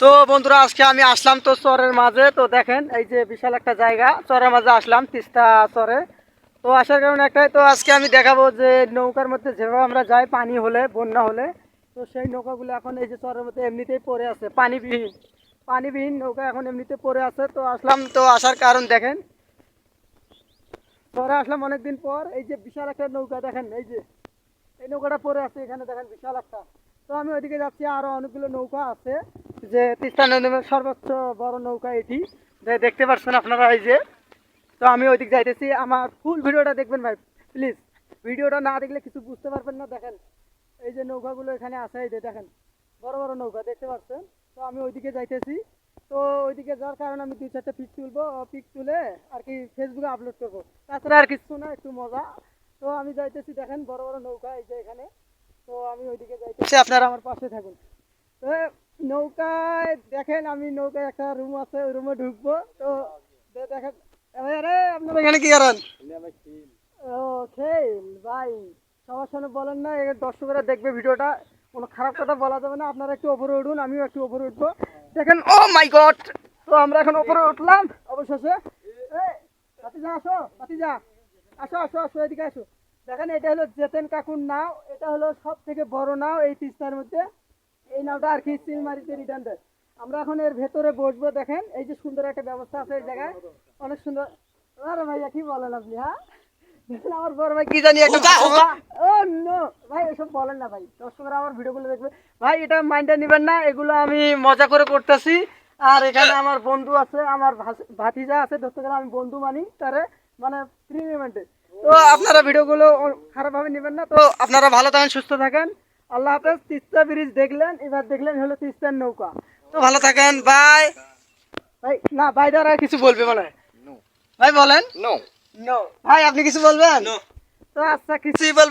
তো বন্ধুরা, আজকে আমি আসলাম তো চরের মাঝে। তো দেখেন, এই যে বিশাল একটা জায়গা, চরের মাঝে আসলাম, তিস্তা চরে। তো আসার কারণে একটাই, তো আজকে আমি দেখাবো যে নৌকার মধ্যে যেভাবে আমরা যাই, পানি হলে, বন্যা হলে, তো সেই নৌকাগুলো এখন এই যে চরের মধ্যে এমনিতেই পড়ে আছে, পানিবিহীন। পানিবিহীন নৌকা এখন এমনিতে পড়ে আছে। তো আসলাম, তো আসার কারণ দেখেন। পরে আসলাম অনেকদিন পর, এই যে বিশাল একটা নৌকা দেখেন, এই যে, এই নৌকাটা পড়ে আছে, এখানে দেখেন বিশাল একটা। তো আমি ওইদিকে যাচ্ছি, আরও অনেকগুলো নৌকা আছে। যে তিস্তা নদীর সর্বোচ্চ বড় নৌকা এটি দেখতে পাচ্ছেন আপনারা এই যে। তো আমি ওইদিক যাইতেছি। আমার ফুল ভিডিওটা দেখবেন ভাই প্লিজ ভিডিওটা না দেখলে কিছু বুঝতে পারবেন না, দেখেন। এই যে নৌকাগুলো এখানে আছে, এই যে দেখেন, বড় বড় নৌকা, দেখতে পাচ্ছেন তো আমি ওইদিকে যাইতেছি। তো ওইদিকে যাওয়ার কারণে আমি দুই চারটা পিক তুলবো। পিক তুলে আর কি ফেসবুকে আপলোড করব। তাছাড়া আর কিছু না, একটু মজা। তো আমি যাইতেছি, দেখেন, বড় বড় নৌকা এই যে এখানে। তো আমি ওইদিকে যাইতেছি, আপনারা আমার পাশে থাকুন। তো নৌকায়, দেখেন আমি নৌকায় একটা রুম আছে, ওই রুমে ঢুকবো। তো দেখেন আরে এখানে ও, খেল বলেন না দেখবে ভিডিওটা। কোনো বলা যাবে না, আপনারা একটু ওপরে উঠুন, আমিও একটু ওপরে উঠবো। দেখেন, ও মাই গড! তো আমরা এখন ওপরে উঠলাম, অবশেষে। ভাতিজা, আসো আসো আসো আসো, এদিকে আসো। দেখেন, এটা হলো জেতেন কাকুর নাও, এটা হলো সব থেকে বড় নাও এই তিস্তার মধ্যে। এই নাওটা আর কি চিলমারিতে রিটার্ন দেয়। আমরা এখন এর ভেতরে বসবো দেখেন এই যে সুন্দর একটা ব্যবস্থা আছে এই জায়গায়। অনেক সুন্দর। আরে ভাইয়া কি বলেন আপনি হ্যাঁ? দেখেন আমার বড় ভাই কি জানি একটা ও নো। ভাই এসব বলেন না ভাই। দর্শকরা আমার ভিডিওগুলো দেখবে। ভাই এটা মাইন্ডে নেবেন না এগুলো আমি মজা করে করতেছি। আর এখানে আমার বন্ধু আছে আমার ভাতিজা আছে ধরতে গেলে আমি বন্ধু মানি তারে মানে ফ্রি তো আপনারা ভিডিওগুলো খারাপভাবে নেবেন না। তো আপনারা ভালো থাকেন সুস্থ থাকেন। আল্লাহ হাফেজ তিস্তা ব্রিজ দেখলেন এবার দেখলেন হলো তিস্তার নৌকা। তো ভালো থাকেন ভাই ভাই না ভাই দ্বারা কিছু বলবে মনে হয়। ভাই বলেন? নো নো ভাই আপনি কিছু বলবেন? তো আচ্ছা কিছুই বলবেন